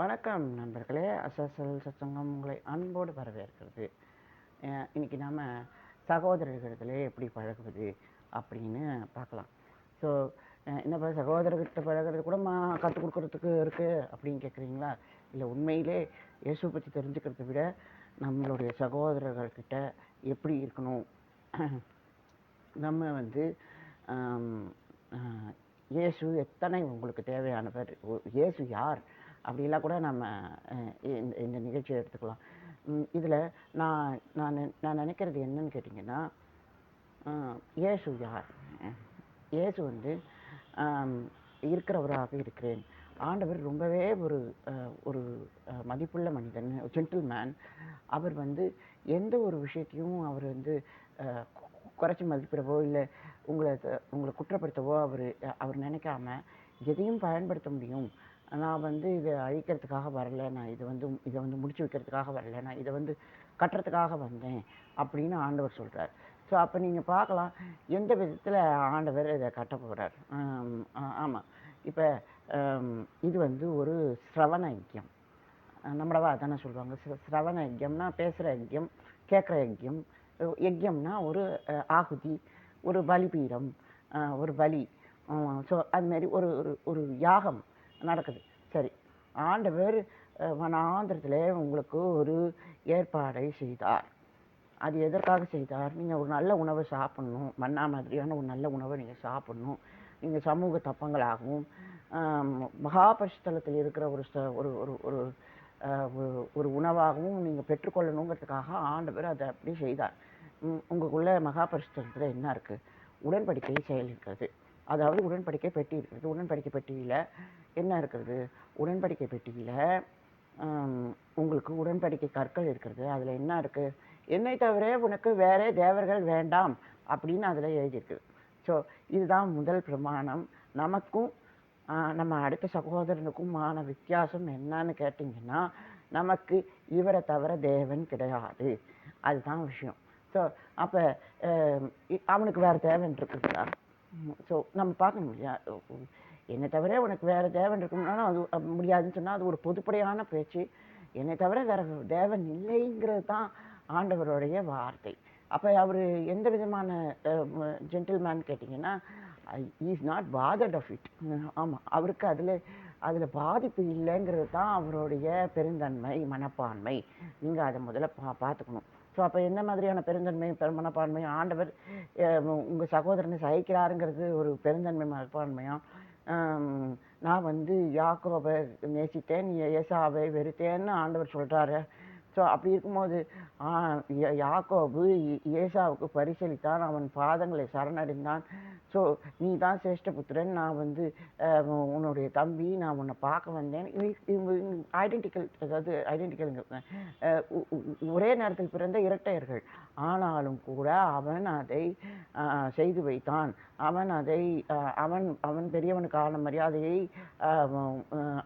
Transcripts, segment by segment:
வணக்கம் நண்பர்களே. அசசல் சத்சங்கம் உங்களை அன்போடு வரவேற்கிறது. இன்றைக்கி இன்னைக்கு நாம் சகோதரர்களிடத்திலே எப்படி பழகுவது அப்படின்னு பார்க்கலாம். ஸோ என்னப்பா சகோதரர்கிட்ட பழகுறது கூட மா கற்றுக் கொடுக்குறதுக்கு இருக்குது அப்படின்னு கேட்குறீங்களா இல்லை உண்மையிலே இயேசு பற்றி தெரிஞ்சுக்கிறத விட நம்மளுடைய சகோதரர்கள்கிட்ட எப்படி இருக்கணும்? நம்ம வந்து இயேசு எத்தனை உங்களுக்கு தேவையானவர்? இயேசு யார்? அப்படிலாம் கூட நம்ம இந்த இந்த நிகழ்ச்சியை எடுத்துக்கலாம். இதில் நான் நான் நான் நினைக்கிறது என்னன்னு கேட்டிங்கன்னா ஏசு இயேசு யார்? ஏசு இயேசு வந்து இருக்கிறவராக இருக்கிறேன். ஆண்டவர் ரொம்பவே ஒரு ஒரு மதிப்புள்ள மனிதன் ஜென்டில்மேன் அவர் வந்து எந்த ஒரு விஷயத்தையும் அவர் வந்து குறைச்சி மதிப்பிடவோ இல்லை உங்களை உங்களை குற்றப்படுத்தவோ அவர் அவர் நினைக்காம எதையும் பயன்படுத்த முடியும். நான் வந்து இதை அழிக்கிறதுக்காக வரல நான் இதை வந்து இதை வந்து முடிச்சு வைக்கிறதுக்காக வரல நான் இதை வந்து கட்டுறதுக்காக வந்தேன் அப்படின்னு ஆண்டவர் சொல்கிறார் ஸோ அப்போ நீங்கள் பார்க்கலாம் எந்த விதத்தில் ஆண்டவர் இதை கட்ட போகிறார் ஆமாம் இப்போ இது வந்து ஒரு சிரவண ஐக்கியம் நம்மளவா அதானே சொல்லுவாங்க? சிரவண யஜ்யம்னா பேசுகிற யஜ்யம் கேட்குற யஜ்யம். அஹ் யஜ்யம்னா ஒரு ஆகுதி ஒரு பலிபீடம் ஒரு பலி. ஸோ அதுமாரி ஒரு ஒரு ஒரு யாகம். நடக்குது. சரி. ஆண்டவர் வனாந்திரத்தில் உங்களுக்கு ஒரு ஏற்பாடை செய்தார். அது எதற்காக செய்தார்? நீங்கள் ஒரு நல்ல உணவை சாப்பிட்ணும். மன்னா மாதிரியான ஒரு நல்ல உணவை நீங்கள் சாப்பிட்ணும். நீங்கள் சமூக தப்பங்களாகவும் மகாபரிஷ்தலத்தில் இருக்கிற ஒரு ச- ஒரு ஒரு ஒரு ஒரு- உணவாகவும் நீங்கள் பெற்றுக்கொள்ளணுங்கிறதுக்காக ஆண்டவர் அதை அப்படி செய்தார். உங்களுக்குள்ளே உங்களுக்குள்ள என்ன இருக்குது உடன்படிக்கை செயல் இருக்கிறது. அதாவது உடன்படிக்கை பெட்டி இருக்கிறது உடன்படிக்கை பெட்டியில் என்ன இருக்கிறது? உடன்படிக்கை பெட்டியில் உங்களுக்கு உடன்படிக்கை கற்கள் இருக்கிறது. அதில் என்ன இருக்குது என்னை தவிர உனக்கு வேறே தேவர்கள் வேண்டாம் அப்படின்னு அதில் எழுதியிருக்குது ஸோ இதுதான் முதல் பிரமாணம். நமக்கும் நம்ம அடுத்த சகோதரனுக்குமான வித்தியாசம் என்னன்னு கேட்டிங்கன்னா நமக்கு இவரை தவிர தேவன் கிடையாது. அதுதான் விஷயம். ஸோ அப்போ அவனுக்கு வேறு தேவன் இருக்குதுங்களா ஸோ நம்ம பார்க்கணும் இல்லையா? என்னை தவிர உனக்கு வேறு தேவன் இருக்கணும்னாலும் அது முடியாதுன்னு சொன்னால் அது ஒரு பொதுப்படையான பேச்சு. என்னை தவிர வேறு தேவன் இல்லைங்கிறது தான் ஆண்டவருடைய வார்த்தை. அப்போ அவர் எந்த விதமான ஜென்டில்மேன் கேட்டிங்கன்னா is not bothered of it ஆமாம் அவருக்கு அதில் அதில் பாதிப்பு இல்லைங்கிறது தான் அவருடைய பெருந்தன்மை மனப்பான்மை. நீங்கள் அதை முதல்ல பா பார்த்துக்கணும். ஸோ அப்போ என்ன மாதிரியான பெருந்தன்மை பெரு மனப்பான்மை ஆண்டவர் உங்கள் சகோதரனை சகிக்கிறாருங்கிறது ஒரு பெருந்தன்மை மனப்பான்மையாக நான் வந்து யாக்கோபை நேசித்தேன் நீ ஏசாவை வெறுத்தேன்னு ஆண்டவர் சொல்கிறாரு ஸோ அப்படி இருக்கும்போது யாக்கோபு ஏசாவுக்கு பரிசளித்தான் அவன் பாதங்களை சரணடைந்தான். ஸோ நீ தான் சிரேஷ்ட புத்திரன் நான் வந்து உன்னுடைய தம்பி நான் உன்னை பார்க்க வந்தேன். ஐடென்டிக்கல் அதாவது ஐடென்டிக்கல் ஒரே நேரத்தில் பிறந்த இரட்டையர்கள். ஆனாலும் கூட அவன் அதை செய்து வைத்தான். அவன் அதை அவன் அவன் அவன் ஆன மரியாதையை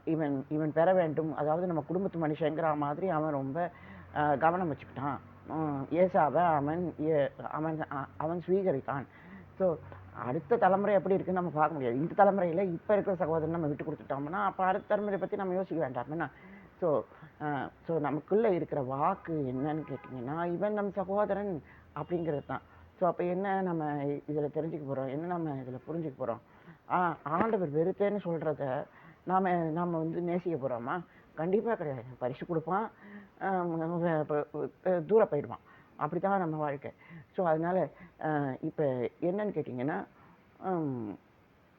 இவன் இவன் பெற வேண்டும். அதாவது நம்ம குடும்பத்து மனுஷங்கிற மாதிரி அவன் ரொம்ப கவனம் வச்சுக்கிட்டான். ஏசாவை அவன் ஏ- அவன் அவன் ஸ்வீகரித்தான் ஸோ அடுத்த தலைமுறை எப்படி இருக்குன்னு நம்ம பார்க்க முடியாது. இந்த தலைமுறையில் இப்போ இருக்கிற சகோதரன் நம்ம விட்டு கொடுத்துட்டோம்னா அப்போ அடுத்த தலைமுறை பற்றி நம்ம யோசிக்க வேண்டாம். என்ன? ஸோ ஸோ நமக்குள்ளே இருக்கிற வாக்கு என்னன்னு கேட்டிங்கன்னா இவன் நம் சகோதரன் அப்படிங்கிறது தான். ஸோ அப்போ என்ன நம்ம இதில் தெரிஞ்சுக்க போகிறோம் என்ன நம்ம இதில் புரிஞ்சுக்க போகிறோம் ஆண்டவர் வெறுத்தேன்னு சொல்கிறத நாம் நாம் வந்து நேசிக்க போகிறோமா கண்டிப்பாக கிடையாது. பரிசு கொடுப்பான் தூரம் போயிடுவான். அப்படி தான் நம்ம வாழ்க்கை. ஸோ அதனால் இப்போ என்னன்னு கேட்டிங்கன்னா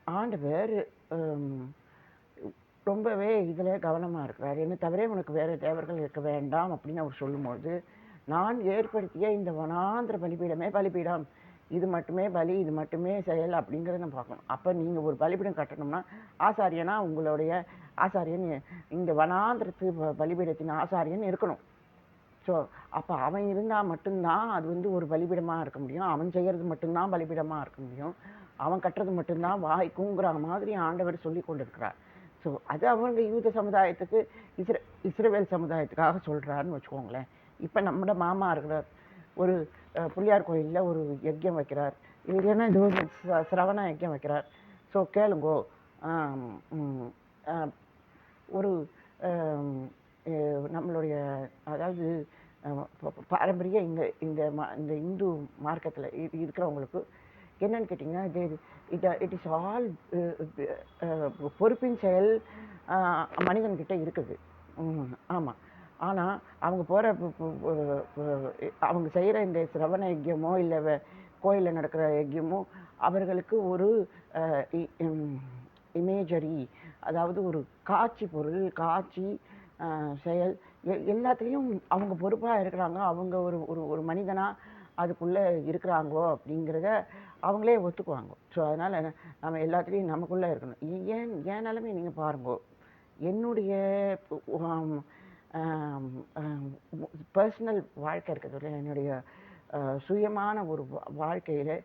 ஆண்டவர் ரொம்பவே இதில் கவனமாக இருக்கிறார். என்ன தவிர உனக்கு வேறு தேவர்கள் இருக்க வேண்டாம் அப்படின்னு அவர் சொல்லும்போது நான் ஏற்படுத்திய இந்த வனாந்திர பலிபீடமே பலிபீடம். இது மட்டுமே பலி இது மட்டுமே செயல் அப்படிங்கிறத நம்ம பார்க்கணும். அப்போ நீங்கள் ஒரு பலிபீடம் கட்டணும்னா ஆசாரியனா உங்களுடைய ஆசாரியன் இந்த வனாந்திரத்து பலிபீடத்தின் ஆசாரியன் இருக்கணும். ஸோ அப்போ அவன் இருந்தால் மட்டும்தான் அது வந்து ஒரு பலிபீடமாக இருக்க முடியும். அவன் செய்கிறது மட்டும்தான் பலிபீடமாக இருக்க முடியும். அவன் கட்டுறது மட்டும்தான் வாய்க்குங்கிற மாதிரி ஆண்டவர் சொல்லி கொண்டிருக்கிறார். ஸோ அது அவங்க யூத சமுதாயத்துக்கு இஸ்ர இஸ்ரவேல் சமுதாயத்துக்காக சொல்கிறாருன்னு வச்சுக்கோங்களேன். இப்போ நம்மளோட மாமா இருக்கிறார். ஒரு பிள்ளையார் கோயிலில் ஒரு யஜ்யம் வைக்கிறார். இல்லைன்னா இது ஒரு சிரவண யஜ்யம் வைக்கிறார். ஸோ கேளுங்கோ ஒரு நம்மளுடைய அதாவது பாரம்பரிய இந்த இந்த ம- இந்த இந்து மார்க்கத்தில் இருக்கிறவங்களுக்கு என்னன்னு கேட்டிங்கன்னா இட் இட் இஸ் ஆல் பொறுப்பின் செயல் மனிதன்கிட்ட இருக்குது. ஆமாம் ஆனால் அவங்க போகிற அவங்க செய்கிற இந்த சிரவண யஜ்யமோ இல்லை கோயிலில் நடக்கிற யஜ்யமோ அவர்களுக்கு ஒரு இமேஜரி அதாவது ஒரு காட்சி பொருள் காட்சி செயல் எ- எல்லாத்துலேயும் அவங்க பொறுப்பாக இருக்கிறாங்க. அவங்க ஒரு ஒரு ஒரு மனிதனாக அதுக்குள்ளே இருக்கிறாங்களோ அப்படிங்கிறத அவங்களே ஒத்துக்குவாங்க. ஸோ அதனால் நம்ம எல்லாத்துலேயும் நமக்குள்ளே இருக்கணும். ஏன் ஏன் நிலைமை நீங்கள் பாருங்கோ. என்னுடைய பர்சனல் வாழ்க்கை இருக்கிறது என்னுடைய சுயமான ஒரு வாழ்க்கையில்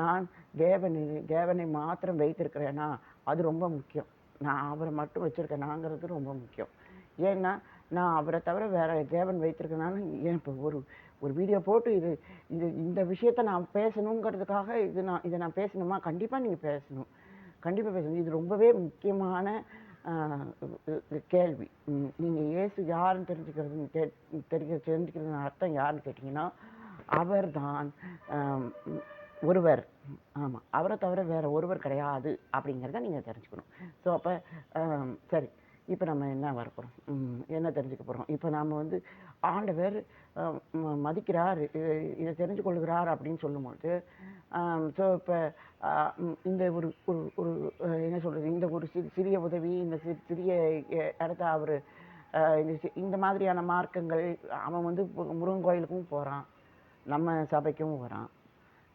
நான் தேவனை தேவனை மாத்திரம் வைத்திருக்கிறேன்னா அது ரொம்ப முக்கியம். நான் அவரை மட்டும் வச்சுருக்கேனாங்கிறது ரொம்ப முக்கியம். ஏன்னா நான் அவரை தவிர வேறு தேவன் வைத்திருக்கனாலும் ஏன் இப்போ ஒரு ஒரு வீடியோ போட்டு இது இது இந்த விஷயத்த நான் பேசணுங்கிறதுக்காக இது நான் இதை நான் பேசணுமா? கண்டிப்பாக நீங்கள் பேசணும். கண்டிப்பாக பேசணும். இது ரொம்பவே முக்கியமான கேள்வி. நீங்கள் இயேசு யாருன்னு தெரிஞ்சுக்கிறது கே தெரிஞ்ச தெரிஞ்சுக்கிறது அர்த்தம் யாருன்னு கேட்டிங்கன்னா அவர் தான் ஒருவர். ஆமாம் அவரை தவிர வேறு ஒருவர் கிடையாது அப்படிங்கிறத நீங்கள் தெரிஞ்சுக்கணும். ஸோ அப்போ சரி. இப்போ நம்ம என்ன வரப்போகிறோம் என்ன தெரிஞ்சுக்க போகிறோம் இப்போ நாம் வந்து ஆண்டவர் மதிக்கிறார் இதை தெரிஞ்சு கொள்கிறார் அப்படின்னு சொல்லும்போது ஸோ இப்போ இந்த ஒரு ஒரு ஒரு என்ன சொல்கிறது இந்த ஒரு சிறு சிறிய உதவி இந்த சி- சிறிய இடத்த அவர் இந்த இந்த மாதிரியான மார்க்கங்கள் அவன் வந்து முருகன் கோயிலுக்கும் போகிறான் நம்ம சபைக்கும் வரான்.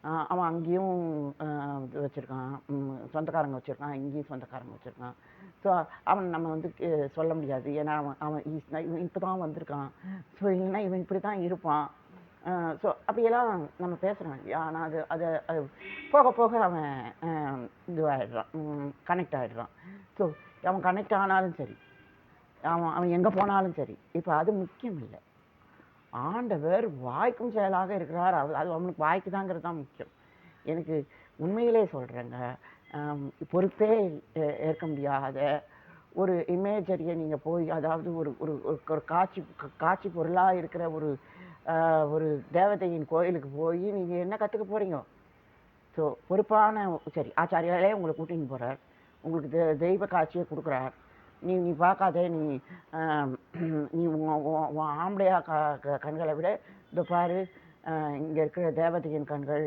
அவன் அங்கேயும் இது வச்சுருக்கான். சொந்தக்காரங்க வச்சுருக்கான். இங்கேயும் சொந்தக்காரங்க வச்சுருக்கான். ஸோ அவன் நம்ம வந்து சொல்ல முடியாது. ஏன்னா அவன் அவன் இவன் இப்போ தான் வந்திருக்கான். ஸோ இல்லைன்னா இவன் இப்படி தான் இருப்பான் ஸோ அப்படியெல்லாம் நம்ம பேசுகிறோம் ஆனால் அது அது அது போக போக அவன் இதுவாகிடுறான் கனெக்ட் ஆகிடுறான் ஸோ அவன் கனெக்ட் ஆனாலும் சரி. அவன் அவன் எங்கே போனாலும் சரி. இப்போ அது முக்கியம் இல்லை. ஆண்டவர் வாய்க்கும் செயலாக இருக்கிறார். அது அது அவனுக்கு வாய்க்கு தாங்கிறது தான் முக்கியம். எனக்கு உண்மையிலே சொல்கிறேங்க பொறுப்பே ஏ- ஏற்க முடியாத ஒரு இமேஜரியை நீங்கள் போய் அதாவது ஒரு ஒரு ஒரு- காட்சி காட்சி பொருளாக இருக்கிற ஒரு ஒரு தேவதையின் கோயிலுக்கு போய் நீங்கள் என்ன கற்றுக்க போகிறீங்க ஸோ பொறுப்பான சரி ஆச்சாரியாலே உங்களை கூட்டின்னு போகிறார் உங்களுக்கு தெ தெய்வ காட்சியை கொடுக்குறார். நீ நீ பார்க்காதே நீ நீ உன் உன் உன் ஆம்பளையா க கண்களை விட இந்த பாரு இங்கே இருக்கிற தேவதையின் கண்கள்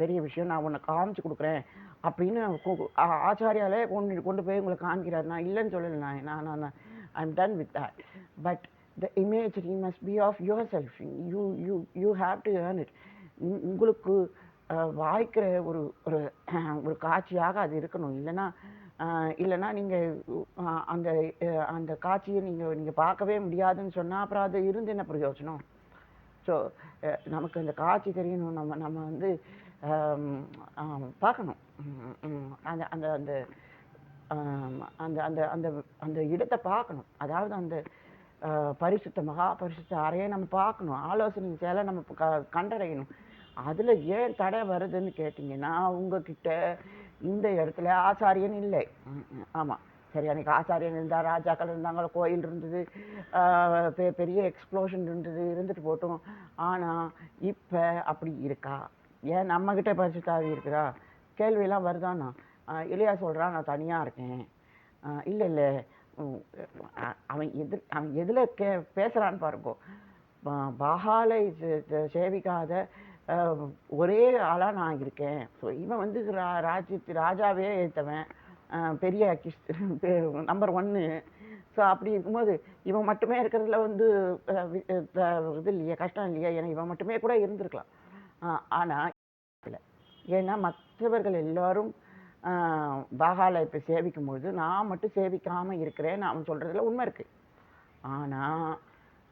பெரிய விஷயம் நான் உன்னை காமிச்சு கொடுக்குறேன் அப்படின்னு ஆச்சாரியாலே கொண்டு கொண்டு போய் உங்களை காமிக்கிறார் நான் இல்லைன்னு சொல்லலை நான் நான் நான் I am done with that but the image imagery must be of yourself you you you have to earn it உங்களுக்கு வாய்க்கிற ஒரு ஒரு ஒரு காட்சியாக அது இருக்கணும். இல்லைன்னா இல்லைன்னா நீங்கள் அந்த அந்த காட்சியை நீங்கள் நீங்கள் பார்க்கவே முடியாதுன்னு சொன்னால் அப்புறம் அது இருந்து என்ன பிரயோஜனம்? ஸோ நமக்கு அந்த காட்சி தெரியணும். நம்ம நம்ம வந்து பார்க்கணும். அந்த அந்த அந்த அந்த அந்த அந்த அந்த இடத்தை பார்க்கணும். அதாவது அந்த பரிசுத்த மகா பரிசுத்த அறையை நம்ம பார்க்கணும். ஆலோசனை சேலை நம்ம க கண்டடையணும். அதில் ஏன் தடை வருதுன்னு கேட்டிங்கன்னா உங்ககிட்ட இந்த இடத்துல ஆச்சாரியன் இல்லை. ஆமாம் சரி அன்னைக்கு ஆச்சாரியன் இருந்தார் ராஜாக்கள் இருந்தாங்க கோயில் இருந்தது பெ- பெரிய எக்ஸ்ப்ளோஷன் இருந்தது இருந்துட்டு போட்டோம். ஆனால் இப்போ அப்படி இருக்கா? ஏன் நம்மக்கிட்ட பரிசுத்தாவி இருக்குதா? கேள்வியெல்லாம் வருதானா இல்லையா சொல்கிறான் நான் தனியாக இருக்கேன். இல்லை இல்லை. அவன் எதிர் அவன் எதில் கே பேசுகிறான்னு பாருங்கோ. பா- பாகாலை சேவிக்காத ஒரே ஆளாக நான் இருக்கேன். ஸோ இவன் வந்து ரா ராஜ்யத்து ராஜாவே ஏற்றவன் பெரிய நம்பர் ஒன்று ஸோ அப்படி இருக்கும்போது இவன் மட்டுமே இருக்கிறதுல வந்து இது இல்லையா கஷ்டம் இல்லையா ஏன்னா இவன் மட்டுமே கூட இருந்திருக்கலாம். ஆனால் இல்லை. ஏன்னா மற்றவர்கள் எல்லோரும் பாகால இப்போ சேவிக்கும்போது நான் மட்டும் சேவிக்காமல் இருக்கிறேன்னு அவன் சொல்கிறதுல உண்மை இருக்குது ஆனால்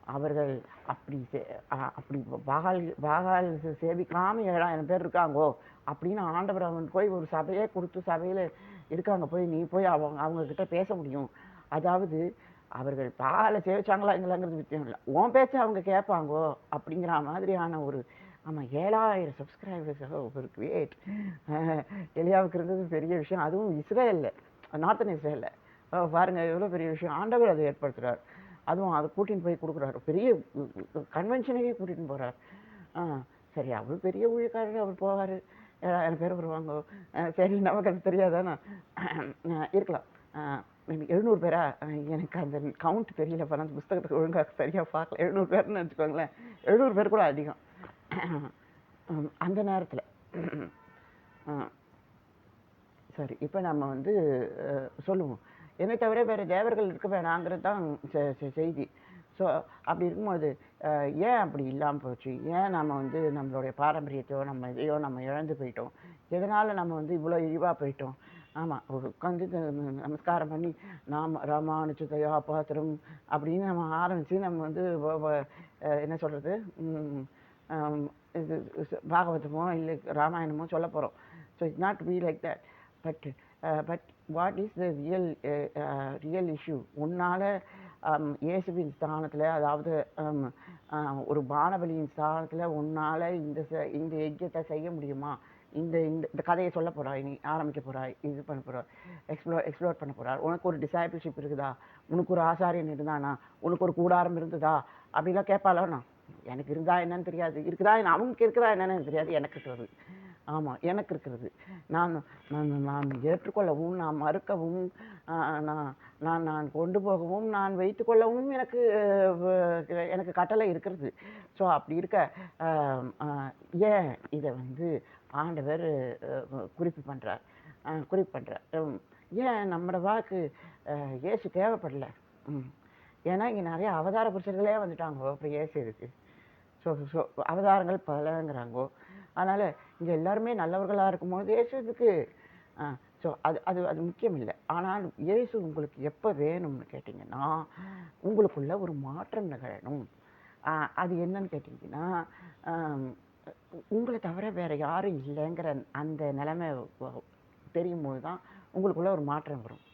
அவர்கள் அப்படி சே- அப்படி பாகால் பாகால் சேவிக்காமல் ஏழாயிரம் பேர் இருக்காங்கோ அப்படின்னு ஆண்டவர் அவன் போய் ஒரு சபையே கொடுத்து சபையில் இருக்காங்க. போய் நீ போய் அவங்க அவங்கக்கிட்ட பேச முடியும். அதாவது அவர்கள் பாலை சேவிச்சாங்களா இல்லைங்கிறது விஷயம் இல்லை. உன் பேச்சு அவங்க கேட்பாங்கோ அப்படிங்கிற மாதிரியான ஒரு ஆமாம் ஏழாயிரம் சப்ஸ்கிரைபர்ஸ் ஒரு கிரியேட் எலியாவுக்கு இருந்தது பெரிய விஷயம். அதுவும் இஸ்ரேலில் நார்த்தன் இஸ்ரேலில். பாருங்கள் பாருங்க எவ்வளோ பெரிய விஷயம். ஆண்டவர் அதை ஏற்படுத்துகிறார் அதுவும் அதை கூட்டின்னு போய் கொடுக்குறாரு. பெரிய கன்வென்ஷனுக்கே கூட்டின்னு போகிறார் ஆ சரி அவர் பெரிய ஊழியக்காரர் அவர் போவார். என் பேர் வருவாங்க. சரி நமக்கு அது தெரியாதானா. இருக்கலாம். எழுநூறு பேரா? எனக்கு அந்த கவுண்ட் தெரியல. இப்போ அந்த புஸ்தகத்துக்கு ஒழுங்காக சரியாக பார்க்கல. எழுநூறு பேர்னு வச்சுக்கோங்களேன். எழுநூறு பேர் கூட அதிகம். அந்த நேரத்தில். சரி இப்போ நம்ம வந்து சொல்லுவோம். என்னை தவிர வேறு தேவர்கள் இருக்க வேணாங்கிறது தான் செ- செய்தி. ஸோ அப்படி இருக்கும்போது ஏன் அப்படி இல்லாமல் போச்சு? ஏன் நம்ம வந்து நம்மளுடைய பாரம்பரியத்தையோ நம்ம இதையோ நம்ம இழந்து போயிட்டோம்? எதனால் நம்ம வந்து இவ்வளோ இழிவாக போயிட்டோம்? ஆமாம் ஒரு உட்காந்து நமஸ்காரம் பண்ணி நாம் ராமானுஜதயா பாத்திரம் அப்படின்னு நம்ம ஆரம்பித்து நம்ம வந்து என்ன சொல்கிறது இது பாகவதமோ இல்லை ராமாயணமோ சொல்ல போகிறோம் so it's not be like that but but what is the real real issue உன்னால் இயேசுவின் ஸ்தானத்தில் அதாவது um, uh, ஒரு பானபலியின் ஸ்தானத்தில் உன்னால் இந்த இந்த யஜ்யத்தை செய்ய முடியுமா? இந்த இந்த இந்த கதையை சொல்ல போகிறாய் நீ ஆரம்பிக்க போகிறாய் இது பண்ண போகிறா எக்ஸ்ப்ளோர் எக்ஸ்ப்ளோர் பண்ண போகிறார் உனக்கு ஒரு டிசைபிள்ஷிப் இருக்குதா? உனக்கு ஒரு ஆசாரியன் இருந்தானா? உனக்கு ஒரு கூடாரம் இருந்ததா? அப்படிலாம் கேட்பாளோ நான் எனக்கு இருந்தா என்னன்னு தெரியாது. இருக்குதா? என்ன அவங்களுக்கு இருக்குதா என்னன்னு தெரியாது. எனக்கு இருக்கிறது ஆமாம் எனக்கு இருக்கிறது. நான் நான் நான் ஏற்றுக்கொள்ளவும் நான் மறுக்கவும் நான் நான் நான் கொண்டு போகவும் நான் வைத்துக்கொள்ளவும் எனக்கு எனக்கு கட்டளை இருக்கிறது. ஸோ அப்படி இருக்க ஏன் இதை வந்து ஆண்டவர் குறிப்பு பண்ணுறார் குறிப்பு பண்ணுறார் ஏன் நம்மளோட வாக்கு ஏசு தேவைப்படலை தேவைப்படல? ம் ஏன்னா இங்கே நிறைய அவதார புருஷர்களே வந்துட்டாங்க அப்போ ஏசு இருக்குது ஸோ ஸோ அவதாரங்கள் பலங்கிறாங்கோ. அதனால் இங்கே எல்லாருமே நல்லவர்களாக இருக்கும்போது இயேசு இதுக்கு ஸோ அது அது அது முக்கியம் இல்லை ஆனால் இயேசு உங்களுக்கு எப்போ வேணும்னு கேட்டிங்கன்னா உங்களுக்குள்ள ஒரு மாற்றம் நிகழணும். அது என்னன்னு கேட்டிங்கன்னா உங்களை தவிர வேறு யாரும் இல்லைங்கிற அந்த நிலைமை தெரியும்போது தெரியும் போது தான் உங்களுக்குள்ள ஒரு மாற்றம் வரும்.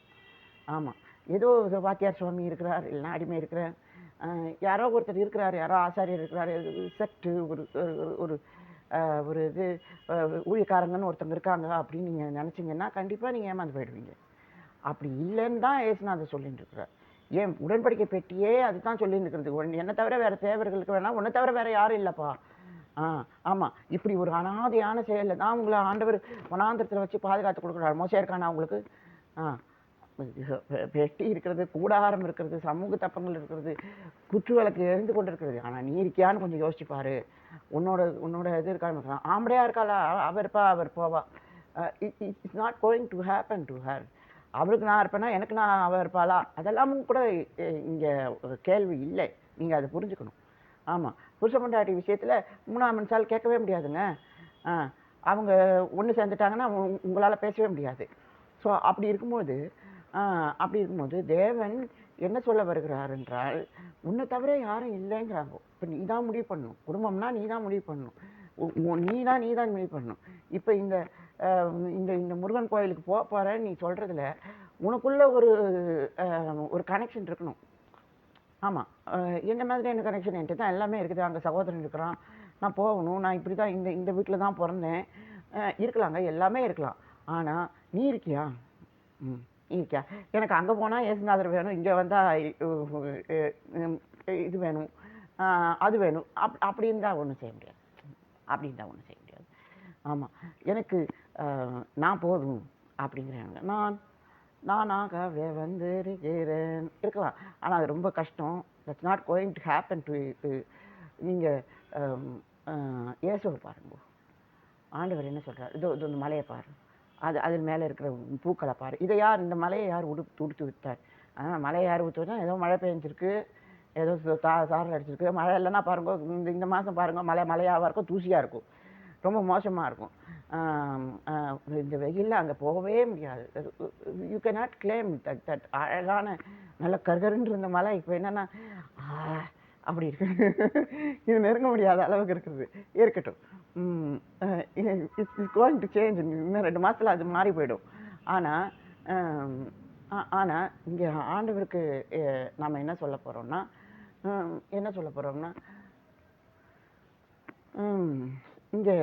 ஆமாம் ஏதோ வாத்தியார் சுவாமி இருக்கிறார் இல்லைன்னா அடிமை இருக்கிறார். யாரோ ஒருத்தர் இருக்கிறார் யாரோ ஆசாரியர் இருக்கிறார் செட்டு ஒரு ஒரு- ஒரு- இது ஊழியக்காரங்கன்னு ஒருத்தவங்க இருக்காங்க அப்படின்னு நீங்கள் நினச்சிங்கன்னா கண்டிப்பாக நீங்கள் ஏமாந்து போயிடுவீங்க. அப்படி இல்லைன்னு தான் ஏசுநாதர் சொல்லிட்டு இருக்கிறார். ஏன் உடன்படிக்கை பெட்டியே அதுதான் சொல்லிட்டு இருக்கிறது. என்னை தவிர வேறு தேவர்களுக்கு வேணாம் உன்னை தவிர வேறு யாரும் இல்லைப்பா. ஆ ஆமாம் இப்படி ஒரு அனாதையான செயலில் தான் உங்களை ஆண்டவர் வனாந்திரத்தில் வச்சு பாதுகாத்து கொடுக்குறாரு. மோசம் இருக்கானா உங்களுக்கு? ஆ பெ- பெட்டி இருக்கிறது கூடாரம் இருக்கிறது சமூக தப்பங்கள் இருக்கிறது குற்று வழக்கு எழுந்து கொண்டு இருக்கிறது ஆனால் நீ இருக்கியான்னு கொஞ்சம் யோசிச்சு உன்னோட உன்னோட இது இருக்கான்னு ஆம்படையாக இருக்காளா? அவர் இருப்பா அவர் போவா it's not going to happen to her அவருக்கு நான் இருப்பேன்னா எனக்கு நான் அவர் இருப்பாளா? அதெல்லாமும் கூட இங்கே ஒரு கேள்வி இல்லை. நீங்கள் அதை புரிஞ்சுக்கணும். ஆமாம் புருஷ பொண்டாட்டி விஷயத்தில் மூணாம் மனுஷால் கேட்கவே முடியாதுங்க. ஆ அவங்க ஒன்று சேர்ந்துட்டாங்கன்னா உங்களால் பேசவே முடியாது. ஸோ அப்படி இருக்கும்போது அப்படி இருக்கும்போது தேவன் என்ன சொல்ல வருகிறார் என்றால் உன்னை தவிர யாரும் இல்லைங்கிறாங்க. இப்போ நீ தான் முடிவு பண்ணணும். குடும்பம்னா நீ தான் முடிவு பண்ணணும். நீ தான் நீ தான் முடிவு பண்ணணும். இப்போ இந்த இந்த இந்த முருகன் கோயிலுக்கு போக போகிற நீ சொல்கிறதுல உனக்குள்ள ஒரு ஒரு கனெக்ஷன் இருக்கணும். ஆமாம் எந்த மாதிரியான கனெக்ஷன் என்கிட்ட தான் எல்லாமே இருக்குது. அங்கே சகோதரன் இருக்கிறான். நான் போகணும். நான் இப்படி தான் இந்த இந்த வீட்டில் தான் பிறந்தேன். இருக்கலாங்க. எல்லாமே இருக்கலாம். ஆனால் நீ இருக்கியா? ம். இருக்கேன் எனக்கு அங்கே போனால் ஏசுநாதர் வேணும்? இங்கே வந்தால் இது வேணும். அது வேணும். அப் அப்படின்னு தான் ஒன்றும் செய்ய முடியாது. அப்படின்னு தான் ஒன்றும் செய்ய முடியாது. ஆமாம் எனக்கு நான் போதும் அப்படிங்கிறாங்க. நான் நானாகவே வந்திருக்கிறேன். இருக்கலாம். ஆனால் அது ரொம்ப கஷ்டம். That's not going to happen to நீங்கள் இயேசுவை பாருங்க. ஆண்டவர் என்ன சொல்கிறார் இதோ இது இந்த மலையை பாரு அது அதில் மேலே இருக்கிற பூக்களை பாரு. இதை யார் இந்த மலையை யார் உடு உடுத்து விட்டார்? ஆனால் மலையை யார் ஊற்றி வச்சா ஏதோ மழை பெஞ்சிருக்கு. ஏதோ தா சாரல் அடிச்சிருக்கு. மழை இல்லைன்னா பாருங்க இந்த இந்த மாதம் பாருங்க மழை மழையாக இருக்கும் தூசியாக இருக்கும். ரொம்ப மோசமாக இருக்கும். இந்த வெயிலில் அங்கே போகவே முடியாது. You can not claim that that அழகான நல்ல கருகருன்னு இருந்த மலை. இப்போ என்னென்னா அப்படி இருக்கு. இது நெருங்க முடியாத அளவுக்கு இருக்குது. இருக்கட்டும். இட்ஸ் கோயிங் டு சேஞ்ச் இன்னும் ரெண்டு மாதத்தில் அது மாறி போயிடும். ஆனால் ஆனால் இங்கே ஆண்டவருக்கு நாம் என்ன சொல்ல போகிறோம்னா என்ன சொல்ல போகிறோம்னா இங்கே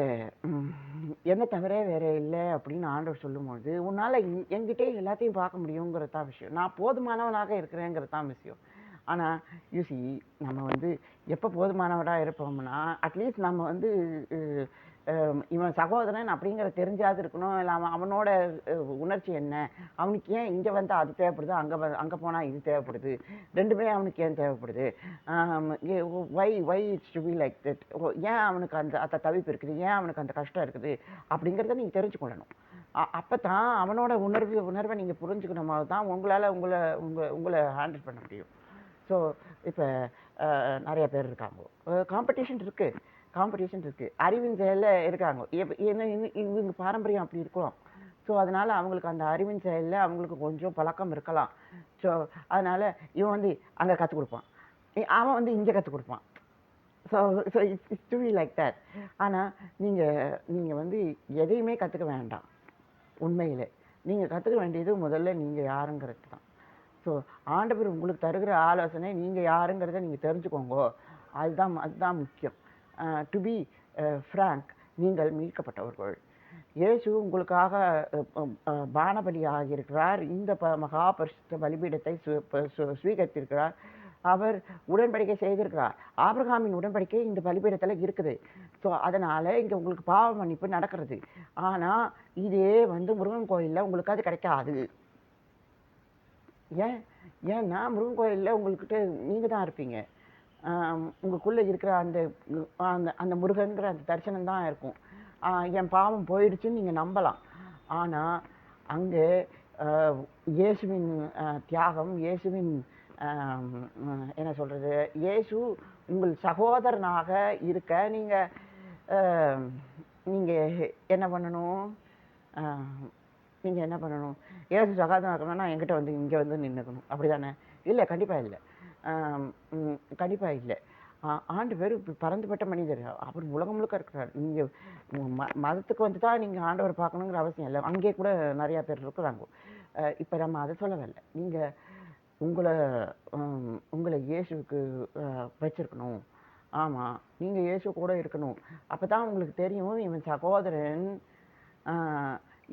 என்ன தவிர வேறே இல்லை அப்படின்னு ஆண்டவர் சொல்லும்போது உன்னால் என்கிட்டே எல்லாத்தையும் பார்க்க முடியுங்கிறது தான் விஷயம். நான் போதுமானவனாக இருக்கிறேங்கிறது தான் விஷயம். ஆனால் யூசி நம்ம வந்து எப்போ போதுமானவராக இருப்போம்னா அட்லீஸ்ட் நம்ம வந்து இவன் சகோதரன் அப்படிங்கிற தெரிஞ்சாது இருக்கணும். இல்லை அவன் அவனோட உணர்ச்சி என்ன? அவனுக்கு ஏன் இங்கே வந்து அது தேவைப்படுது? அங்கே அங்கே போனால் இது தேவைப்படுது? ரெண்டுமே அவனுக்கு ஏன் தேவைப்படுது? Why why it's to be like that ஏன் அவனுக்கு அந்த அந்த தவிப்பு இருக்குது? ஏன் அவனுக்கு அந்த கஷ்டம் இருக்குது? அப்படிங்கிறத நீங்கள் தெரிஞ்சுக்கொள்ளணும் அப்போ தான் அவனோட உணர்வு உணர்வை நீங்கள் புரிஞ்சுக்கணும். தான் உங்களால் உங்களை உங்களை உங்களை ஹேண்டில் பண்ண முடியும். ஸோ இப்போ நிறைய பேர் இருக்காங்க. காம்படிஷன் இருக்குது காம்படிஷன் இருக்குது அறிவின் செயலில் இருக்காங்க. ஏன்னா இவங்க- பாரம்பரியம் அப்படி இருக்கலாம் ஸோ அதனால் அவங்களுக்கு அந்த அறிவின் செயலில் அவங்களுக்கு கொஞ்சம் பழக்கம் இருக்கலாம். ஸோ அதனால் இவன் வந்து அங்கே கற்றுக் கொடுப்பான். அவன் வந்து இங்கே கற்றுக் கொடுப்பான். So so it's it's to be like that ஆனால் நீங்கள் நீங்கள் வந்து எதையுமே கற்றுக்க வேண்டாம். உண்மையில். நீங்கள் கற்றுக்க வேண்டியது முதல்ல நீங்கள் யாருங்கிறது தான். ஸோ ஆண்டவர் உங்களுக்கு தருகிற ஆலோசனை நீங்கள் யாருங்கிறத நீங்கள் தெரிஞ்சுக்கோங்க. அதுதான் அதுதான் முக்கியம். டு பி ஃப்ராங்க் நீங்கள் மீட்கப்பட்டவர்கள். இயேசு உங்களுக்காக பானபலி ஆகியிருக்கிறார் இந்த ப மகா பரிசுத்த பலிபீடத்தை சு- ப- சு- சுவீகரித்திருக்கிறார். அவர் உடன்படிக்கை செய்திருக்கிறார். ஆபிரகாமின் உடன்படிக்கை இந்த பலிபீடத்தில் இருக்குது. ஸோ அதனால் இங்கே உங்களுக்கு பாவ மன்னிப்பு நடக்கிறது. ஆனால் இதே வந்து முருகன் கோயிலில் உங்களுக்கு அது கிடைக்காது. ஏன் ஏன் நான் முருகன் கோயிலில் உங்கள்கிட்ட நீங்கள் தான் இருப்பீங்க? உங்களுக்குள்ளே இருக்கிற அந்த அந்த அந்த முருகன்கிற அந்த தரிசனம் தான் இருக்கும். என் பாவம் போயிடுச்சுன்னு நீங்கள் நம்பலாம். ஆனால் அங்கே இயேசுவின் தியாகம் இயேசுவின் என்ன சொல்கிறது இயேசு உங்கள் சகோதரனாக இருக்க நீங்கள் நீங்கள் என்ன பண்ணணும்? நீங்கள் என்ன பண்ணணும்? ஏசு சகாதம் இருக்கணும்னா என்கிட்ட வந்து இங்கே வந்து நின்றுக்கணும் அப்படி தானே இல்லை. கண்டிப்பாக இல்லை கண்டிப்பாக இல்லை. ஆண்டு பேர் பறந்துபட்ட மனிதர். அவர் உலகம் முழுக்க இருக்கிறார். நீங்கள் ம மதத்துக்கு வந்து தான் நீங்கள் ஆண்டவர் பார்க்கணுங்கிற அவசியம் இல்லை. அங்கே கூட நிறையா பேர் இருக்கிறாங்க. இப்போ நம்ம அதை சொல்லவில்லை. நீங்கள் உங்களை உங்களை இயேசுவுக்கு வச்சுருக்கணும் வச்சிருக்கணும். ஆமாம் நீங்கள் இயேசு கூட இருக்கணும். அப்போ தான் உங்களுக்கு தெரியும் இவன் சகோதரன்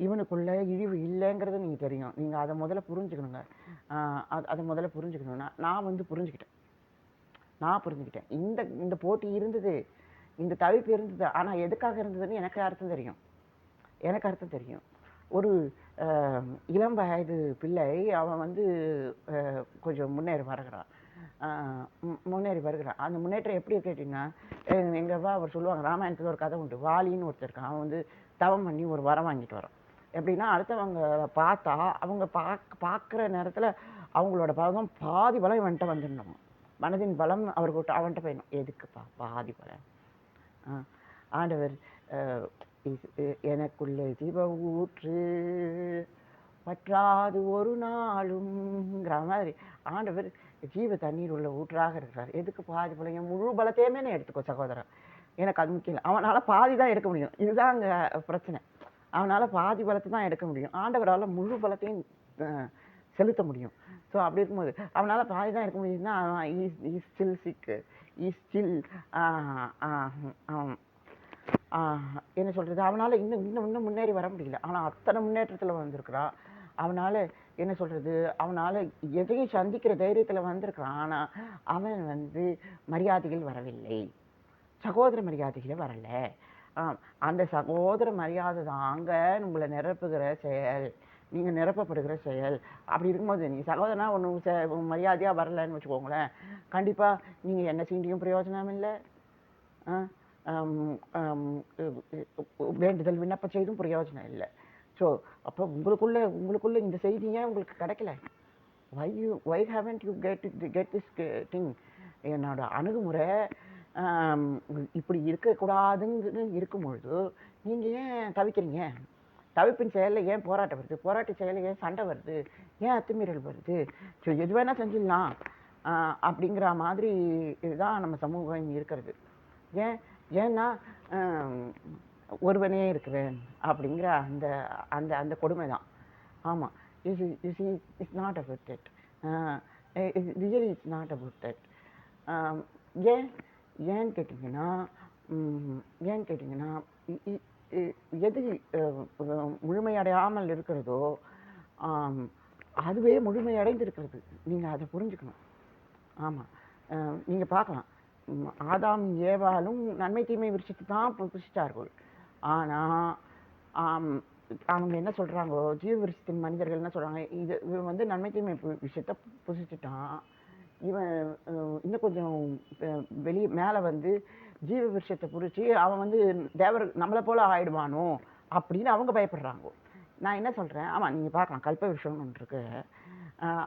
இவனுக்குள்ளே இழிவு இல்லைங்கிறது நீங்கள் தெரியும். நீங்கள் அதை முதல்ல புரிஞ்சுக்கணுங்க. அது அதை முதல்ல புரிஞ்சுக்கணுன்னா நான் வந்து புரிஞ்சுக்கிட்டேன். நான் புரிஞ்சுக்கிட்டேன். இந்த இந்த போட்டி இருந்தது இந்த தவிப்பு இருந்தது ஆனால் எதுக்காக இருந்ததுன்னு எனக்கு அர்த்தம் தெரியும். எனக்கு அர்த்தம் தெரியும். ஒரு இளம் வயது பிள்ளை அவன் வந்து கொஞ்சம் முன்னேறி வருகிறான் முன்னேறி வருகிறான். அந்த முன்னேற்றம் எப்படி கேட்டிங்கன்னா எங்கப்பா அவர் சொல்லுவாங்க ராமாயணத்தில் ஒரு கதை உண்டு. வாலின்னு ஒருத்தர் இருக்கான். அவன் வந்து தவம் பண்ணி ஒரு வரம் வாங்கிட்டு வரான். எப்படின்னா அடுத்தவங்க பார்த்தா அவங்க பார்க்க பார்க்குற நேரத்தில் அவங்களோட பலம் பாதி பலம் இவன்கிட்ட வந்துடணும். மனதின் பலம் அவர்கிட்ட அவன்கிட்ட போயிடணும். எதுக்குப்பா பாதி பலம்? ஆ, ஆண்டவர் எனக்குள்ளே ஜீவ ஊற்று பற்றாது ஒரு நாளும்ங்கிற மாதிரி ஆண்டவர் ஜீவ தண்ணீர் உள்ள ஊற்றாக இருக்கிறார். எதுக்கு பாதி பலம்? என் முழு பலத்தையுமே நான் எடுத்துக்கோ சகோதரன் எனக்கு அது முக்கியம் இல்லை. அவனால் பாதி தான் எடுக்க முடியும். இதுதான் அங்கே பிரச்சனை. அவனால் பாதி பலத்தை தான் எடுக்க முடியும். ஆண்டவரால் முழு பலத்தையும் செலுத்த முடியும். ஸோ அப்படி இருக்கும்போது அவனால் பாதி தான் எடுக்க முடியும்னா ஈஸ் ஈஸ் ஸ்டில் சிக்கு ஈஸ் ஸ்டில் என்ன சொல்கிறது அவனால் இன்னும் இன்னும் இன்னும் முன்னேறி வர முடியல. ஆனால் அத்தனை முன்னேற்றத்தில் வந்திருக்கிறான் அவனால் என்ன சொல்கிறது அவனால் எதையும் சந்திக்கிற தைரியத்தில் வந்திருக்கிறான். ஆனால் அவன் வந்து மரியாதைகள் வரவில்லை. சகோதர மரியாதைகளே வரலை. ஆம், அந்த சகோதர மரியாதை தாங்க உங்களை நிரப்புகிற செயல். நீங்கள் நிரப்பப்படுகிற செயல். அப்படி இருக்கும்போது நீங்கள் சகோதரனா ஒன்று மரியாதையாக வரலன்னு வச்சுக்கோங்களேன். கண்டிப்பாக நீங்கள் என்ன சீண்டியும் பிரயோஜனம் இல்லை. ஆ, வேண்டுதல் விண்ணப்பம் செய்தும் பிரயோஜனம் இல்லை. ஸோ அப்போ உங்களுக்குள்ளே உங்களுக்குள்ளே இந்த செய்தி ஏன் உங்களுக்கு கிடைக்கல? Why you why haven't you get get this thing என்னோட அணுகுமுறை இப்படி இருக்கக்கூடாதுன்னு இருக்கும் பொழுது நீங்கள் ஏன் தவிக்கிறீங்க? தவிப்பின் செயலில் ஏன் போராட்டம் வருது? போராட்ட செயலில் ஏன் சண்டை வருது? ஏன் அத்துமீறல் வருது? ஸோ எது வேணால் செஞ்சிடலாம். அப்படிங்கிற மாதிரி இதுதான் நம்ம சமூகம் இருக்கிறது. ஏன் ஏன்னா ஒருவனே இருக்கிறேன் அப்படிங்கிற அந்த அந்த அந்த கொடுமை தான். ஆமாம் is is it's not about that really it's not about that ஏன் ஏன்னு கேட்டிங்கன்னா ஏன்னு கேட்டிங்கன்னா இ- இ- எது முழுமையடையாமல் இருக்கிறதோ அதுவே முழுமையடைந்து இருக்கிறது நீங்கள் அதை புரிஞ்சுக்கணும். ஆமாம் நீங்கள் பார்க்கலாம். ஆதாம் ஏவாலும் நன்மை தீமை விரிச்சிட்டு தான் பு- ஆனால் அவங்க என்ன சொல்கிறாங்க ஜீவ விருஷத்தின் மனிதர்கள் என்ன சொல்கிறாங்க இது இவன் வந்து நன்மை தீமை பு- விஷயத்தை புசிச்சிட்டான். இவன் இன்னும் கொஞ்சம் வெளியே மேலே வந்து ஜீவ விருஷத்தை பிடிச்சி அவன் வந்து தேவர் நம்மளை போல் ஆயிடுவானோ அப்படின்னு அவங்க பயப்படுறாங்க. நான் என்ன சொல்கிறேன் ஆமாம் நீங்கள் பார்க்கலாம் கல்ப விஷயம்னு ஒன்று இருக்கு.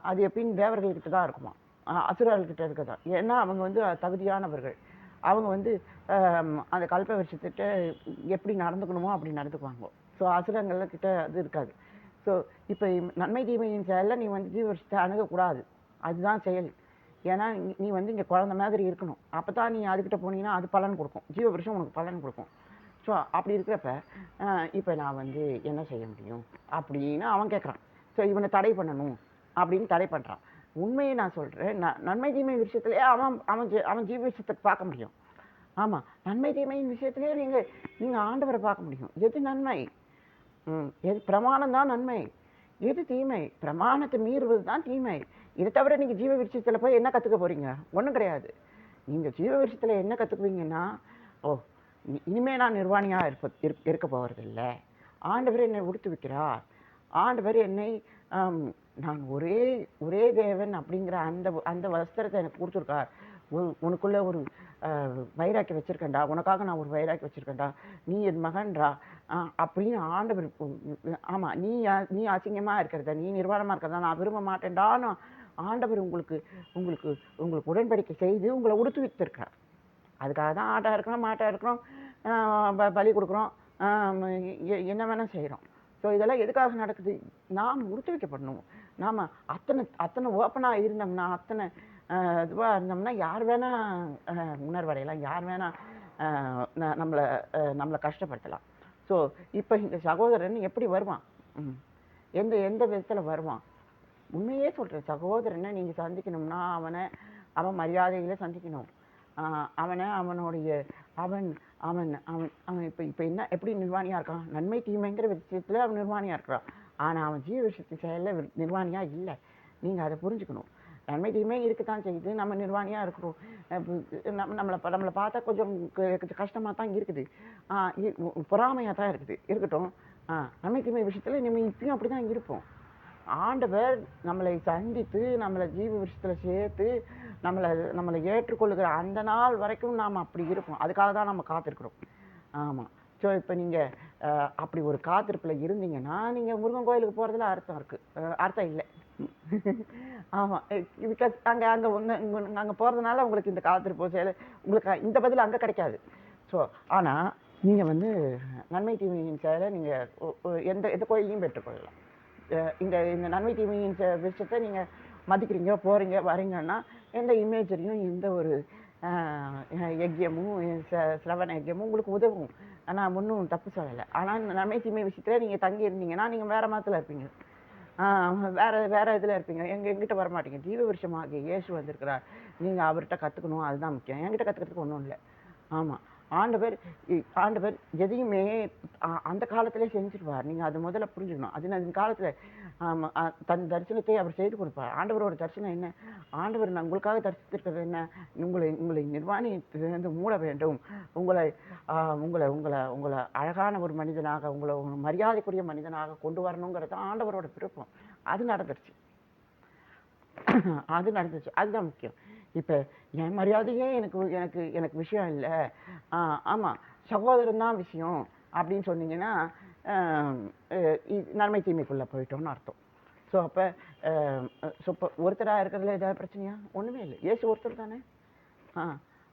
அது எப்படின்னு தேவர்கள்கிட்ட தான் இருக்குமா? அசுரர்கள்கிட்ட அசுரர்கள்கிட்ட இருக்கதா ஏன்னா அவங்க வந்து தகுதியானவர்கள். அவங்க வந்து அந்த கல்ப விஷயத்திட்ட எப்படி நடந்துக்கணுமோ அப்படி நடந்துக்குவாங்க. ஸோ அசுரங்கள்கிட்ட அது இருக்காது. ஸோ இப்போ நன்மை தீமையின் செயலில் நீ வந்து ஜீவ விஷயத்தை அணுகக்கூடாது. அதுதான் செயல். ஏன்னா நீ- நீ வந்து இங்கே குழந்த மாதிரி இருக்கணும். அப்போ தான் நீ அதுக்கிட்ட போனீங்கன்னா அது பலன் கொடுக்கும். ஜீவ விருஷம் உனக்கு பலன் கொடுக்கும். ஸோ அப்படி இருக்கிறப்ப இப்போ நான் வந்து என்ன செய்ய முடியும்? அப்படின்னு அவன் கேட்குறான் ஸோ இவனை தடை பண்ணணும் அப்படின்னு தடை பண்ணுறான் உண்மையை நான் சொல்கிறேன் நன்மை தீமை விஷயத்திலே அவன் அவன் ஜி அவன் ஜீவ விஷயத்தை பார்க்க முடியும். ஆமாம் நன்மை தீமையின் விஷயத்திலே நீங்கள் நீங்கள் ஆண்டவரை பார்க்க முடியும். எது நன்மை? ம் எது பிரமாணம் தான் நன்மை. எது தீமை? பிரமாணத்தை மீறுவது தான் தீமை. இதை தவிர நீங்கள் ஜீவ விருட்சத்தில் போய் என்ன கற்றுக்க போகிறீங்க ஒன்றும் கிடையாது. நீங்கள் ஜீவ விருட்சத்தில் என்ன கற்றுக்குவீங்கன்னா ஓ இனிமேல் நான் நிர்வாணியாக இருப்ப இருக்க போகிறதில்ல ஆண்டவர் என்னை உடுத்து வைக்கிறார் ஆண்டவர் என்னை நான் ஒரே ஒரே தேவன் அப்படிங்கிற அந்த அந்த வஸ்திரத்தை எனக்கு கொடுத்துருக்கார். உ- ஒரு வைராக்கி வச்சிருக்கேன்டா. உனக்காக நான் ஒரு வைராக்கி வச்சிருக்கேன்டா. நீ என் மகன்டா அப்படின்னு ஆண்டவர் ஆமாம் நீ நீ அசிங்கமாக இருக்கிறத நீ நிர்வாணமாக இருக்கிறதா நான் விரும்ப மாட்டேன்டான்னு ஆண்டவர் உங்களுக்கு உங்களுக்கு உங்களுக்கு உடன்படிக்கை செய்து உங்களை உடுத்து வைத்திருக்கிறார் அதுக்காக தான் ஆட்டாக இருக்கிறோம் மாட்டாக இருக்கிறோம் ப- பலி கொடுக்குறோம் என்ன வேணால் செய்கிறோம் ஸோ இதெல்லாம் எதுக்காக நடக்குது? நாம் உறுத்து வைக்கப்படணும் நாம் அத்தனை அத்தனை ஓப்பனாக இருந்தோம்னா அத்தனை இதுவாக இருந்தோம்னா யார் வேணால் உணர்வடையலாம். யார் வேணால் நம்மளை நம்மளை கஷ்டப்படுத்தலாம். ஸோ இப்போ இந்த சகோதரன் எப்படி வருவான்? ம். எந்த எந்த விதத்தில் வருவான்? உண்மையே சொல்கிறேன் சகோதரனை நீங்கள் சந்திக்கணும்னா அவனை அவன் மரியாதையில் சந்திக்கணும். அவனை அவனுடைய அவன் அவன் அவன் அவன் இப்போ இப்போ என்ன எப்படி நிர்வாணியாக இருக்கான்? நன்மை தீமைங்கிற விஷயத்தில் அவன் நிர்வாணியாக இருக்கிறான். ஆனால் அவன் ஜீவ விஷயத்து செயலில் நிர்வாணியாக இல்லை. நீங்கள் அதை புரிஞ்சுக்கணும். நன்மை தீமை இருக்கத்தான் செய்யுது. நம்ம நிர்வாணியாக இருக்கிறோம். நம்ம நம்மளை நம்மளை பார்த்தா கொஞ்சம் கஷ்டமாக தான் இருக்குது. பொறாமையாக தான் இருக்குது. இருக்கட்டும். ஆ நன்மை தீமை விஷயத்தில் நம்ம இப்பயும் அப்படி தான் இருப்போம். ஆண்டவர் நம்மளை சந்தித்து நம்மளை ஜீவ விஷயத்தில் சேர்த்து நம்மளை நம்மளை ஏற்றுக்கொள்ளுகிற அந்த நாள் வரைக்கும் நாம் அப்படி இருப்போம். அதுக்காக தான் நம்ம காத்திருக்கிறோம். ஆமாம் ஸோ இப்போ நீங்கள் அப்படி ஒரு காத்திருப்பில் இருந்தீங்கன்னா நீங்கள் முருகன் கோயிலுக்கு போகிறதுல அர்த்தம் இருக்குது அர்த்தம் இல்லை. ஆமாம் பிகாஸ் அங்கே அங்கே ஒன்று அங்கே போகிறதுனால உங்களுக்கு இந்த காத்திருப்பு செயல் உங்களுக்கு இந்த பதில் அங்கே கிடைக்காது. ஸோ ஆனால் நீங்கள் வந்து நன்மை தீமையின் செயலை நீங்கள் எந்த எந்த கோயிலையும் பெற்றுக்கொள்ளலாம். இந்த இந்த நன்மை தீமையின் விஷயத்தை நீங்கள் மதிக்கிறீங்க போகிறீங்க வரீங்கன்னா எந்த இமேஜரியும் எந்த ஒரு யஜ்யமும் ச- சிரவண யஜ்யமும் உங்களுக்கு உதவும். ஆனால் ஒன்றும் தப்பு சொல்லலை. ஆனால் இந்த நன்மை தீமை விஷயத்தில் நீங்கள் தங்கி இருந்தீங்கன்னா நீங்கள் வேறு மதத்தில் இருப்பீங்க. வேறு வேறு இதில் இருப்பீங்க. எங்கள் எங்கிட்ட வர மாட்டீங்க ஜீவ விருஷமாக இயேசு வந்திருக்கிறார். நீங்கள் அவர்கிட்ட கற்றுக்கணும் அதுதான் முக்கியம். என்கிட்ட கற்றுக்கிறதுக்கு ஒன்றும் இல்லை. ஆமாம் ஆண்டவர் இ- ஆண்டவர் எதையுமே அந்த காலத்திலே செஞ்சிருவார். நீங்கள் அது முதல்ல புரிஞ்சுக்கணும் அது அந்த காலத்தில் தன் தரிசனத்தை அவர் செய்து கொடுப்பார். ஆண்டவரோட தரிசனம் என்ன? ஆண்டவர் நான் உங்களுக்காக தரிசித்திருக்கிறது என்ன? உங்களை உங்களை நிர்வாணியிலிருந்து மூட வேண்டும். உங்களை உங்களை உங்களை உங்களை அழகான ஒரு மனிதனாக உங்களை மரியாதைக்குரிய மனிதனாக கொண்டு வரணுங்கிறது தான் ஆண்டவரோட விருப்பம். அது நடந்துருச்சு. அது நடந்துச்சு அதுதான் முக்கியம். இப்போ என் மரியாதையே எனக்கு எனக்கு எனக்கு விஷயம் இல்லை. ஆமாம் சகோதரன் தான் விஷயம் அப்படின்னு சொன்னீங்கன்னா நன்மை தீமைக்குள்ளே போயிட்டோம்னு அர்த்தம். ஸோ அப்போ ஸோ இப்போ ஒருத்தராக இருக்கிறதுல ஏதாவது பிரச்சனையா? ஒன்றுமே இல்லை. ஏசு ஒருத்தர் தானே? ஆ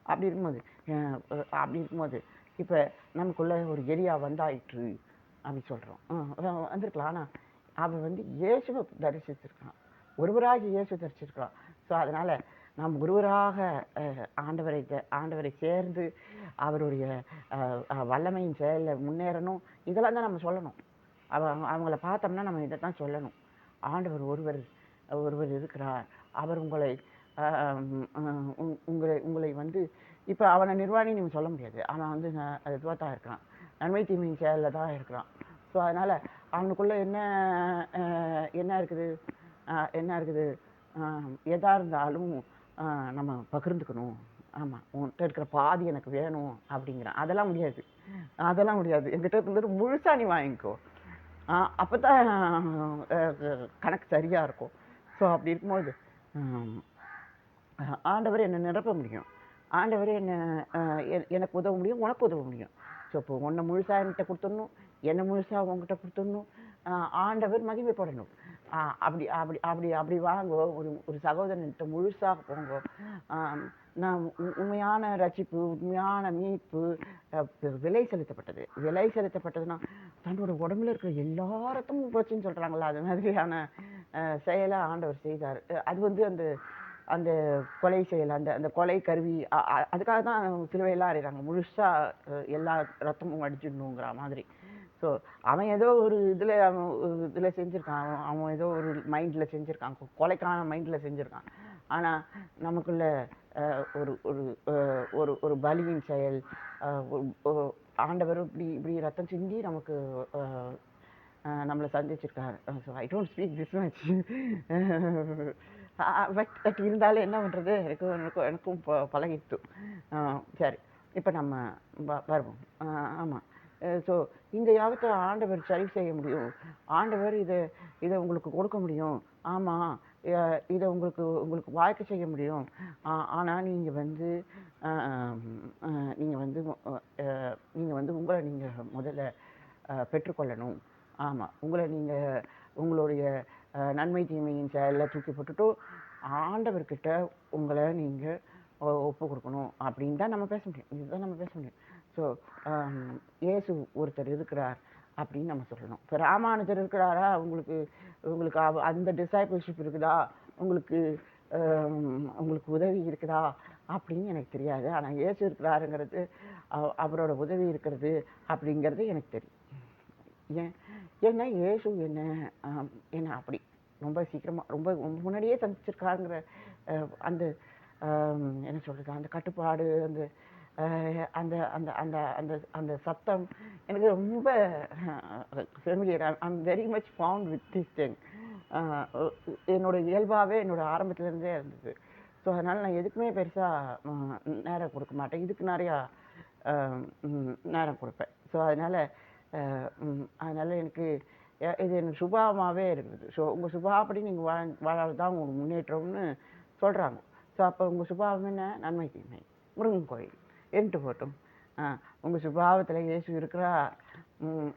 அப்படி இருக்கும்போது அப்படி இருக்கும்போது இப்போ நமக்குள்ளே ஒரு எலியா வந்தாயிற்று அப்படி சொல்கிறோம் வந்திருக்கலாம். ஆனால் அவன் வந்து இயேசுவை தரிசிச்சிருக்கான். ஒருவராக இயேசு தரிசிருக்கிறான் ஸோ அதனால் நாம் ஒருவராக ஆண்டவரை ஆண்டவரை சேர்ந்து அவருடைய வல்லமையின் செயலில் முன்னேறணும். இதெல்லாம் தான் நம்ம சொல்லணும். அவ அவங்கள பார்த்தோம்னா நம்ம இதை தான் சொல்லணும். ஆண்டவர் ஒருவர் ஒருவர் இருக்கிறார். அவர் உங்களை உங்களை உங்களை வந்து இப்போ அவனை நிர்வாணி நீங்கள் சொல்ல முடியாது. அவன் வந்து இதுவாக தான் இருக்கிறான். நன்மை தீமையின் செயலில் தான் இருக்கிறான். ஸோ அதனால் அவனுக்குள்ளே என்ன என்ன இருக்குது? என்ன இருக்குது? எதாக இருந்தாலும் நம்ம பகிர்ந்துக்கணும். ஆமாம் உன்கிட்ட இருக்கிற பாதி எனக்கு வேணும் அப்படிங்கிறான். அதெல்லாம் முடியாது. அதெல்லாம் முடியாது. என்கிட்ட இருந்துட்டு முழுசாக நீ வாங்கிக்கோ. அப்போ தான் கணக்கு சரியாக இருக்கும். ஸோ அப்படி இருக்கும்போது ஆண்டவர் என்னை நிரப்ப முடியும். ஆண்டவர் என்னை எ- எனக்கு உதவ முடியும் உனக்கு உதவ முடியும். ஸோ இப்போ உன்னை முழுசாக என்கிட்ட கொடுத்துடணும் என்னை முழுசாக உங்ககிட்ட கொடுத்துடணும். ஆண்டவர் மகிமைப்படணும். அப்படி அப்படி அப்படி அப்படி வாங்கோ. ஒரு ஒரு சகோதரன்கிட்ட முழுசாக போங்கோ. நான் உண்மையான ரசிப்பு உண்மையான மீட்பு விலை செலுத்தப்பட்டது. விலை செலுத்தப்பட்டதுன்னா தன்னோட உடம்புல இருக்கிற எல்லா ரத்தமும் போச்சுன்னு சொல்கிறாங்களா அது மாதிரியான செயலாக செயலை ஆண்டவர் செய்தார். அது வந்து அந்த அந்த கொலை செயல் அந்த அந்த கொலை கருவி அதுக்காக தான் சிலுவையெல்லாம் அறிகிறாங்க முழுசாக எல்லா ரத்தமும் அடிச்சிடணுங்கிற மாதிரி. ஸோ அவன் ஏதோ ஒரு இதில் அவன் ஒரு இதில் செஞ்சுருக்கான். அவன் அவன் ஏதோ ஒரு மைண்டில் செஞ்சுருக்கான். கொலைக்கான மைண்டில் செஞ்சுருக்கான். ஆனால் நமக்குள்ள ஒரு ஒரு ஒரு ஒரு பலியின் செயல் ஆண்டவர் இப்படி இப்படி ரத்தம் சிந்தி நமக்கு நம்மளை சந்திச்சிருக்காரு. So I don't speak this much but but இருந்தாலும் என்ன பண்ணுறது எனக்கு எனக்கும் எனக்கும் ப- பழகிட்டு. சரி. இப்போ நம்ம வருவோம். ஆமாம் ஸோ இந்த யாகத்தை ஆண்டவர் சரி செய்ய முடியும். ஆண்டவர் இதை இதை உங்களுக்கு கொடுக்க முடியும். ஆமாம் இதை உங்களுக்கு உங்களுக்கு வாய்க்க செய்ய முடியும். ஆனால் நீங்கள் வந்து நீங்கள் வந்து நீங்கள் வந்து உங்களை நீங்கள் முதல்ல பெற்றுக்கொள்ளணும். ஆமாம் உங்களை நீங்கள் உங்களுடைய நன்மை தீமையின் செயலில் தூக்கி போட்டுட்டு ஆண்டவர்கிட்ட உங்களை நீங்கள் ஒப்பு கொடுக்கணும். அப்படின்னு தான் நம்ம பேச முடியும். இதுதான் நம்ம பேச முடியும். ஸோ um, இயேசு ஒருத்தர் இருக்கிறார் அப்படின்னு நம்ம சொல்லணும். இப்போ ராமானுஜர் இருக்கிறாரா? உங்களுக்கு உங்களுக்கு அவ- அந்த டிசைபிள்ஷிப் இருக்குதா? உங்களுக்கு um, உங்களுக்கு உதவி இருக்குதா? அப்படின்னு எனக்கு தெரியாது. ஆனால் இயேசு இருக்கிறாருங்கிறது அவரோட உதவி இருக்கிறது அப்படிங்கிறது எனக்கு தெரியும். ஏன்? ஏன்னா இயேசு என்ன என்ன அப்படி ரொம்ப சீக்கிரமாக ரொம்ப முன்னாடியே சந்திச்சிருக்காருங்கிற அந்த என்ன சொல்கிறது அந்த கட்டுப்பாடு அந்த அந்த அந்த அந்த அந்த அந்த சத்தம் எனக்கு ரொம்ப familiar I'm very much found with this thing என்னோட இயல்பாகவே என்னோட ஆரம்பத்துலேருந்தே இருந்தது. ஸோ அதனால் நான் எதுக்குமே பெருசாக நேரம் கொடுக்க மாட்டேன். இதுக்கு நிறையா நேரம் கொடுப்பேன். ஸோ அதனால் அதனால் எனக்கு இது எனக்கு சுபாவமாகவே இருக்குது. ஸோ உங்கள் சுபாவப்படி நீங்கள் வாழ வாழாது தான் உங்களுக்கு முன்னேற்றம்னு சொல்கிறாங்க ஸோ அப்போ உங்கள் சுபாவம் என்ன? நன்மை தீமை. முருகன் கோயில். இருந்துட்டு போட்டும். உங்கள் சுபாவத்தில் இயேசு இருக்கிறா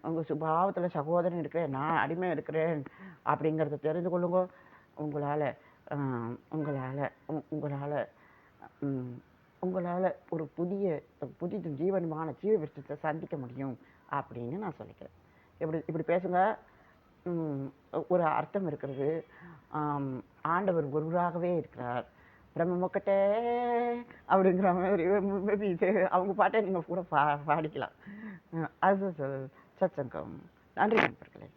உங்கள் சுபாவத்தில் சகோதரன் இருக்கிறேன் நான் அடிமை இருக்கிறேன் அப்படிங்கிறத தெரிந்து கொள்ளுங்க. உங்களால் உங்களால் உங்களால் உங்களால் ஒரு புதிய புதிய ஜீவனமான ஜீவ விஷயத்தை சந்திக்க முடியும் அப்படின்னு நான் சொல்லிக்கிறேன். இப்படி இப்படி பேசுங்க. ஒரு அர்த்தம் இருக்கிறது. ஆண்டவர் ஒருவராகவே இருக்கிறார். பிரம்ம மொக்கட்டே அப்படிங்கிற மாதிரி மேபி இது அவங்க பாட்டை நீங்கள் கூட பா பாடிக்கலாம். அது சச்சங்கம். நன்றி நண்பர்களே.